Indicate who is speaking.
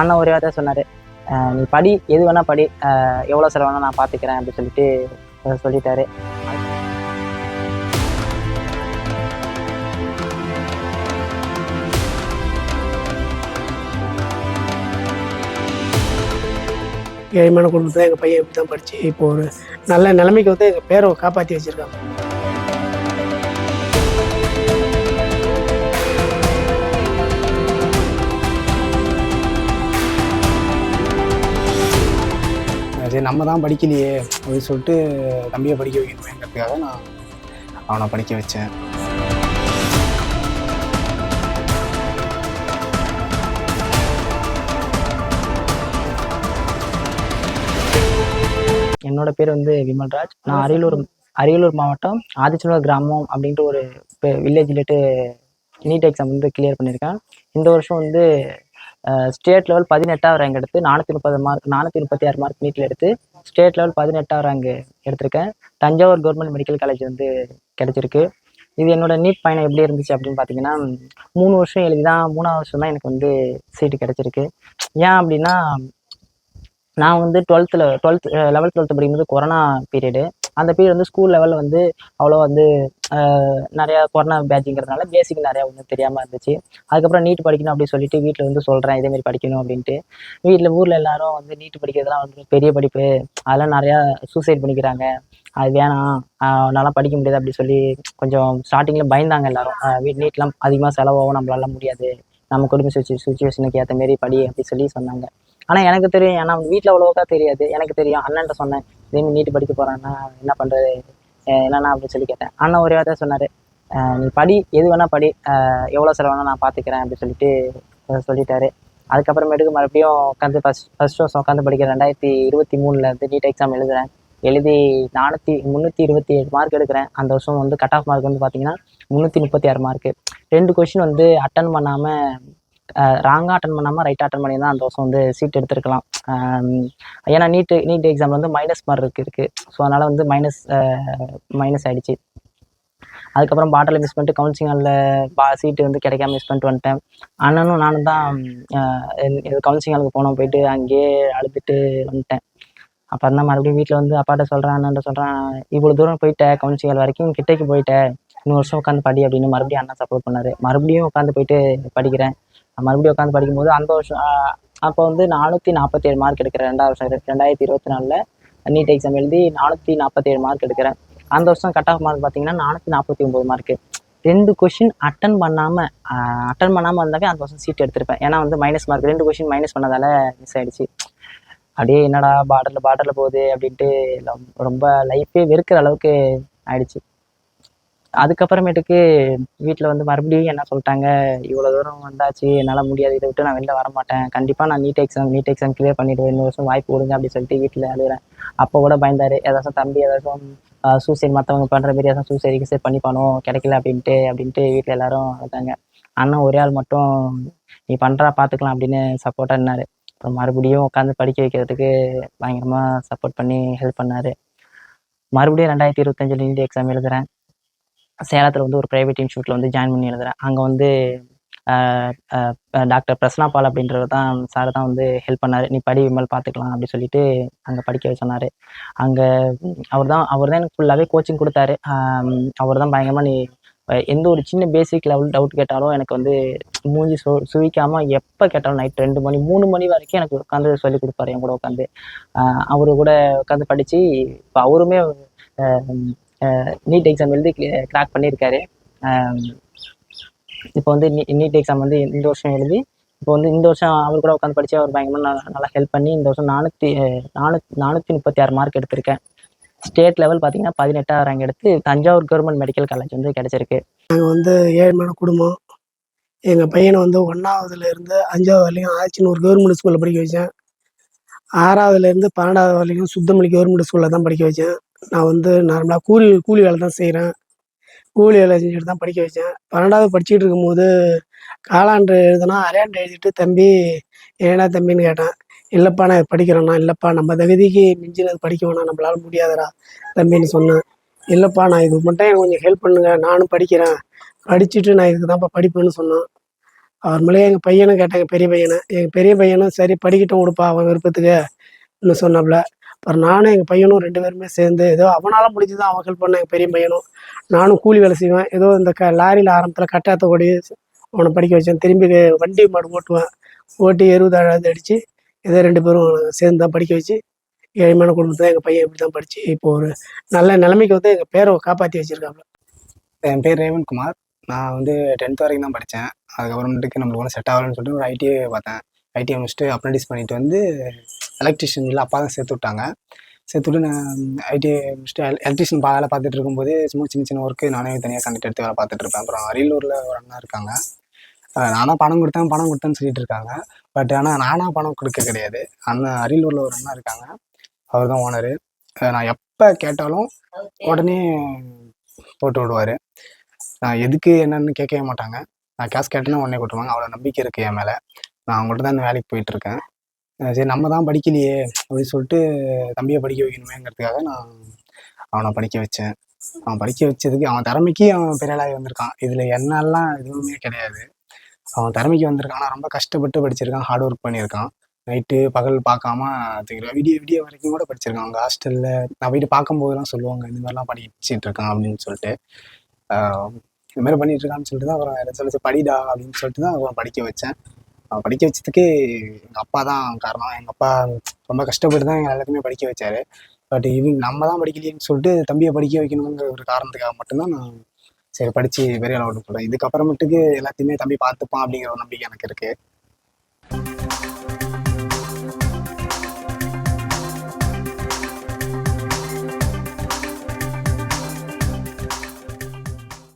Speaker 1: அண்ணன் ஒரே வார்த்தை சொன்னார். நீ படி எது வேணால் படி. எவ்வளோ செலவானா நான் பார்த்துக்கிறேன் அப்படின்னு சொல்லிட்டு சொல்லிட்டாரு.
Speaker 2: ஏழ்மையான குடும்பத்தில் எங்கள் பையன் இப்படி தான் படித்து இப்போ ஒரு நல்ல நிலைமைக்கு வந்து எங்கள் பேரை காப்பாற்றி வச்சுருக்காங்க.
Speaker 3: நம்ம தான் படிக்கலையே அப்படின்னு சொல்லிட்டு தம்பியை படிக்க வைக்கணுங்கிறதுக்காக நான் அவனை படிக்க வச்சேன்.
Speaker 1: என்னோட பேர் வந்து விமல்ராஜ். நான் அரியலூர் அரியலூர் மாவட்டம் ஆதிச்சநல்லூர் கிராமம் அப்படின்ட்டு ஒரு வில்லேஜ்லேட்டு நீட் எக்ஸாம் வந்து கிளியர் பண்ணியிருக்கேன். இந்த வருஷம் வந்து ஸ்டேட் லெவல் பதினெட்டாவது ரேங்க் எடுத்து நானூற்றி முப்பது மார்க் நானூற்றி முப்பத்தி ஆறு மார்க் நீட்டில் எடுத்து ஸ்டேட் லெவல் பதினெட்டாவது ரேங்க் எடுத்திருக்கேன். தஞ்சாவூர் கவர்மெண்ட் மெடிக்கல் காலேஜ் வந்து கிடச்சிருக்கு. இது என்னோட நீட் பயணம் எப்படி இருந்துச்சு அப்படின்னு பார்த்தீங்கன்னா மூணு வருஷம் எழுதி தான் மூணாவது வருஷம் தான் எனக்கு வந்து சீட்டு கிடச்சிருக்கு. ஏன் அப்படின்னா நான் வந்து டுவெல்த்தில் டுவெல்த் லெவல்த் டுவெல்த் படிக்கும்போது கொரோனா பீரியடு அந்த பீரியட் வந்து ஸ்கூல் லெவலில் வந்து அவ்வளோ வந்து நிறையா கொரோனா பேட்சுங்கிறதுனால பேசிக் நிறையா ஒன்றும் தெரியாமல் இருந்துச்சு. அதுக்கப்புறம் நீட் படிக்கணும் அப்படின்னு சொல்லிட்டு வீட்டில் வந்து சொல்கிறேன் இதேமாரி படிக்கணும் அப்படின்ட்டு. வீட்டில் ஊரில் எல்லாரும் வந்து நீட் படிக்கிறதுலாம் வந்து பெரிய படிப்பு அதெல்லாம் நிறையா சூசைட் பண்ணிக்கிறாங்க. அது வேணாம் ஆஹ் நல்லா படிக்க முடியாது அப்படி சொல்லி கொஞ்சம் ஸ்டார்டிங்கில் பயந்தாங்க எல்லாரும். வீட் நீட்லாம் அதிகமாக செலவாகும் நம்மளால முடியாது. நம்ம குடும்ப சுச்சு சுச்சுவேஷனுக்கு ஏற்ற மாரி படி அப்படி சொல்லி சொன்னாங்க. ஆனால் எனக்கு தெரியும் ஏன்னா வீட்டில் அவ்வளோக்கா தெரியாது. எனக்கு தெரியும் அண்ணன்ட்ட சொன்னேன் திரும்பி நீட்டு படிக்க போகிறான்னா என்ன பண்ணுறது என்னண்ணா அப்படின்னு சொல்லி கேட்டேன். அண்ணன் ஒரே வார்த்தை சொன்னார். நீ படி எது வேணால் படி. எவ்வளோ செலவானா நான் பார்த்துக்கிறேன் அப்படின்னு சொல்லிட்டு சொல்லிட்டாரு. அதுக்கப்புறமேட்டுக்கு மறுபடியும் உட்காந்து ஃபஸ்ட் ஃபஸ்ட் வருஷம் உட்காந்து படிக்கிறேன் ரெண்டாயிரத்தி இருபத்தி மூணில் இருந்து நீட் எக்ஸாம் எழுதுறேன். எழுதி நானூற்றி முந்நூற்றி இருபத்தி ஏழு மார்க் எடுக்கிறேன். அந்த வருஷம் வந்து கட் ஆஃப் மார்க் வந்து பார்த்தீங்கன்னா முந்நூற்றி முப்பத்தி ஆறு மார்க்கு ரெண்டு கொஷின் வந்து அட்டன் பண்ணாமல் ராங்காக அட்டன் பண்ணாமல் ரைட்டாக அட்டன் பண்ணி தான் அந்த வருஷம் வந்து சீட் எடுத்துருக்கலாம். ஏன்னா நீட்டு நீட் எக்ஸாம் வந்து மைனஸ் மார்க் இருக்குது ஸோ அதனால் வந்து மைனஸ் மைனஸ் ஆகிடுச்சு அதுக்கப்புறம் பாட்டில் மிஸ் பண்ணிட்டு கவுன்சிலிங் ஹாலில் பா சீட்டு வந்து கிடைக்காம மிஸ் பண்ணிட்டு வந்துட்டேன். அண்ணனும் நானும் தான் கவுன்சிலிங் ஹாலுக்கு போனோம் போயிட்டு அங்கேயே அழுதுட்டு வந்துட்டேன். அப்போ தான் மறுபடியும் வீட்டில் வந்து அப்பாட்ட சொல்கிறேன் அண்ணன்ட்ட சொல்கிறேன் இவ்வளோ தூரம் போயிட்டேன் கவுன்சிலிங் ஹால் வரைக்கும் கிட்டேக்கு போயிட்டேன் இன்னும் வருஷம் உட்காந்து படி அப்படின்னு மறுபடியும் அண்ணன் சப்போர்ட் பண்ணார். மறுபடியும் உட்காந்து போயிட்டு படிக்கிறேன். மறுபடியும் உட்காந்து படிக்கும்போது அந்த வருஷம் அப்போ வந்து நானூற்றி நாற்பத்தேழு மார்க் எடுக்கிறேன். ரெண்டாவது வருஷம் ரெண்டாயிரத்தி இருபத்தி நாலில் நீட் எக்ஸாம் எழுதி நானூற்றி நாற்பத்தேழு மார்க் எடுக்கிறேன். அந்த வருஷம் கட் ஆஃப் மார்க் பார்த்தீங்கன்னா நானூற்றி நாற்பத்தி ஒம்பது மார்க்கு ரெண்டு கொஷின் அட்டன் பண்ணாமல் அட்டன் பண்ணாமல் இருந்தாவே அந்த வருஷம் சீட் எடுத்திருப்பேன். ஏன்னா வந்து மைனஸ் மார்க் ரெண்டு கொஷின் மைனஸ் பண்ணதால மிஸ் ஆயிடுச்சு. அப்படியே என்னடா பார்டரில் பார்டரில் போகுது அப்படின்ட்டு ரொம்ப- ரொம்ப லைஃபே வெறுக்கிற அளவுக்கு ஆயிடுச்சு. அதுக்கப்புறமேட்டுக்கு வீட்டில் வந்து மறுபடியும் என்ன சொல்லிட்டாங்க இவ்வளோ தூரம் வந்தாச்சு என்னால் முடியாது இதை விட்டு நான் வெளில வர மாட்டேன் கண்டிப்பாக நான் NEET exam NEET exam clear பண்ணிவிடுவேன் இன்னொரு வருஷம் வாய்ப்பு கொடுங்க அப்படின்னு சொல்லிட்டு வீட்டில் அழுகிறேன். அப்போ கூட பயந்தாரு ஏதாச்சும் தம்பி ஏதாச்சும் சூசைட் மற்றவங்க பண்ணுற மாரி ஏதாச்சும் சூசைட் கிசைட் பண்ணிப்பானோ கிடைக்கல அப்படின்ட்டு அப்படின்ட்டு வீட்டில் எல்லாரும் அழுதாங்க. அண்ணன் ஒரே ஆள் மட்டும் நீ பண்ணுறா பார்த்துக்கலாம் அப்படின்னு சப்போர்ட்டாக இருந்தார் அப்புறம் மறுபடியும் உட்காந்து படிக்க வைக்கிறதுக்கு பயங்கரமாக சப்போர்ட் பண்ணி ஹெல்ப் பண்ணார். மறுபடியும் ரெண்டாயிரத்தி இருபத்தஞ்சில் நீட் எக்ஸாம் எழுதுகிறேன் சேலத்தில் வந்து ஒரு ப்ரைவேட் இன்ஸ்டியூட்டில் வந்து ஜாயின் பண்ணி எழுதுகிறேன் அங்கே வந்து டாக்டர் பிரஸ்னா பால் அப்படின்றவர் தான் சார் தான் வந்து ஹெல்ப் பண்ணார். நீ படி விமல் பார்த்துக்கலாம் அப்படின்னு சொல்லிட்டு அங்கே படிக்க வச்சு சொன்னார். அங்கே அவர் தான் அவர் தான் எனக்கு ஃபுல்லாகவே கோச்சிங் கொடுத்தாரு. அவர் தான் பயங்கரமாக நீ எந்த ஒரு சின்ன பேசிக் லெவல் டவுட் கேட்டாலும் எனக்கு வந்து மூஞ்சி சு சுவிக்காமல் எப்போ கேட்டாலும் நைட் ரெண்டு மணி மூணு மணி வரைக்கும் எனக்கு உட்காந்து சொல்லி கொடுப்பாரு என் கூட உட்காந்து. அவரு கூட உட்காந்து படித்து இப்போ அவருமே நீட் எக்ஸாம் எழுதி கிராக் பண்ணியிருக்காரு இப்போ வந்து நீட் எக்ஸாம் வந்து இந்த வருஷம் எழுதி இப்போ வந்து இந்த வருஷம் அவர் கூட உட்காந்து படித்து அவர் பயங்கரமாக நல்லா நல்லா ஹெல்ப் பண்ணி இந்த வருஷம் நானூற்றி நானூற்றி நானூற்றி முப்பத்தி ஆறு மார்க் எடுத்திருக்கேன். ஸ்டேட் லெவல் பார்த்தீங்கன்னா பதினெட்டாவது ரேங்க் எடுத்து தஞ்சாவூர் கவர்மெண்ட் மெடிக்கல் காலேஜ் வந்து கிடச்சிருக்கு.
Speaker 2: நாங்கள் வந்து ஏழ்மையான குடும்பம். எங்கள் பையனை வந்து ஒன்றாவதுலேருந்து அஞ்சாவது வரைக்கும் ஆச்சின்னு ஒரு கவர்மெண்ட் ஸ்கூலில் படிக்க வச்சேன். ஆறாவதுலேருந்து பன்னெண்டாவது வரைக்கும் சுத்தமல்லி கவர்மெண்ட் ஸ்கூலில் தான் படிக்க வச்சேன். நான் வந்து நார்மலாக கூலி கூலி வேலை தான் செய்கிறேன் கூலி வேலை செஞ்சுட்டு தான் படிக்க வச்சேன். பன்னெண்டாவது படிச்சுட்டு இருக்கும்போது காலாண்டு எழுதுனா அரையாண்டு எழுதிட்டு தம்பி ஏடா தம்பின்னு கேட்டேன். இல்லைப்பா நான் படிக்கிறேன்னா இல்லைப்பா நம்ம தகுதிக்கு மிஞ்சினது படிக்க வேணாம். நம்மளால முடியாதடா தம்பின்னு சொன்னேன். இல்லைப்பா நான் இது மட்டும் எனக்கு கொஞ்சம் ஹெல்ப் பண்ணுங்க. நானும் படிக்கிறேன். படிச்சுட்டு நான் இதுக்கு தான்ப்பா படிப்பேன்னு சொன்னான். அவர் மேலே எங்கள் பையனும் கேட்டாங்க பெரிய பையனை. எங்கள் பெரிய பையனும் சரி படிக்கட்டும் கொடுப்பா அவன் விருப்பத்துக்கு. இன்னும் சொன்னாப்புல அப்புறம் நானும் எங்கள் பையனும் ரெண்டு பேருமே சேர்ந்து ஏதோ அவனால் முடிஞ்சது அவன் ஹெல்ப் பண்ண எங்கள் பெரிய பையனும் நானும் கூலி வேலை செய்வேன். ஏதோ இந்த க லாரியில் ஆரம்பத்தில் கட்டாத்த ஓடி அவனை படிக்க வச்சேன். திரும்பி வண்டி மாடு ஓட்டுவேன். ஓட்டி எருவு அடித்து ஏதோ ரெண்டு பேரும் சேர்ந்து தான் படிக்க வச்சு ஏழ்மையான குடும்பத்தை எங்கள் பையன் இப்படி தான் படித்து இப்போ ஒரு நல்ல நிலைமைக்கு வந்து எங்கள் பேரை காப்பாற்றி வச்சுருக்காப்புல
Speaker 3: என் பேர் ரேவன்குமார். நான் வந்து டென்த் வரைக்கும் தான் படித்தேன் அதுக்கப்புறமேட்டுக்கு நம்மளுக்கு ஒன்றும் செட் ஆகலன்னு சொல்லிட்டு ஒரு ஐடிஐ பார்த்தேன். ஐடிஐ முடிச்சுட்டு அப்ரண்டிஸ் பண்ணிட்டு வந்து எலக்ட்ரிஷியனில் அப்பா தான் சேர்த்து விட்டாங்க. சேர்த்து விட்டு நான் ஐடிஐ முடிச்சுட்டு எலக்ட்ரிஷியன் வேலை பார்த்துட்டு இருக்கும்போது சும்மா சின்ன சின்ன ஒர்க்கு நானே தனியாக கண்டக்ட் எடுத்து வேலை பார்த்துட்டு இருப்பேன். அப்புறம் அரியலூரில் ஒரு அண்ணா இருக்காங்க. நானாக பணம் கொடுத்தேன் பணம் கொடுத்தேன்னு சொல்லிட்டு இருக்காங்க. பட் ஆனால் நானாக பணம் கொடுக்க கிடையாது. அண்ணன் அரியலூரில் ஒரு அண்ணா இருக்காங்க. அவர் தான் ஓனரு நான் எப்போ கேட்டாலும் உடனே போட்டு விடுவார். நான் எதுக்கு என்னன்னு கேட்கவே மாட்டாங்க. நான் கேஷ் கேட்டேன்னா உடனே கொடுத்துருவாங்க அவ்வளோ நம்பிக்கை இருக்குது என் மேலே. நான் அவங்கள்ட்ட தான் வேலைக்கு போயிட்டு இருக்கேன் சரி நம்ம தான் படிக்கலையே அப்படின்னு சொல்லிட்டு தம்பியை படிக்க வைக்கணுமேங்கிறதுக்காக நான் அவனை படிக்க வச்சேன். அவன் படிக்க வச்சதுக்கு அவன் திறமைக்கு அவன் பெரியாளாகி வந்திருக்கான். இதில் என்னெல்லாம் எதுவுமே கிடையாது. அவன் திறமைக்கு வந்திருக்கான். ஆனால் ரொம்ப கஷ்டப்பட்டு படிச்சிருக்கான். ஹார்ட் ஒர்க் பண்ணியிருக்கான். நைட்டு பகல் பார்க்காம தூங்கிடுவான் விடிய விடிய வரைக்கும் கூட படிச்சிருக்கான். அவங்க ஹாஸ்டலில் நான் போயிட்டு பார்க்கும்போதெல்லாம் சொல்லுவாங்க இந்த மாதிரிலாம் படிச்சுட்டு இருக்கான் அப்படின்னு சொல்லிட்டு. ஆஹ் இந்த மாதிரி பண்ணிட்டு இருக்கான்னு சொல்லிட்டு தான் அப்புறம் சொல்லிச்சு படிடா அப்படின்னு சொல்லிட்டு தான் அவன் படிக்க வச்சேன். அவன் படிக்க வச்சதுக்கு எங்கள் அப்பா தான் காரணம். எங்கள் அப்பா ரொம்ப கஷ்டப்பட்டு தான் எங்கள் எல்லாத்தையுமே படிக்க வச்சாரு. பட் இவங்க நம்ம தான் படிக்கலையேன்னு சொல்லிட்டு தம்பியை படிக்க வைக்கணுங்கிற ஒரு காரணத்துக்காக மட்டும்தான் நான் சரி படித்து பெரிய அளவு சொல்கிறேன் இதுக்கப்புறமேட்டுக்கு எல்லாத்தையுமே தம்பி பார்த்துப்பான் அப்படிங்கிற ஒரு நம்பிக்கை எனக்கு இருக்குது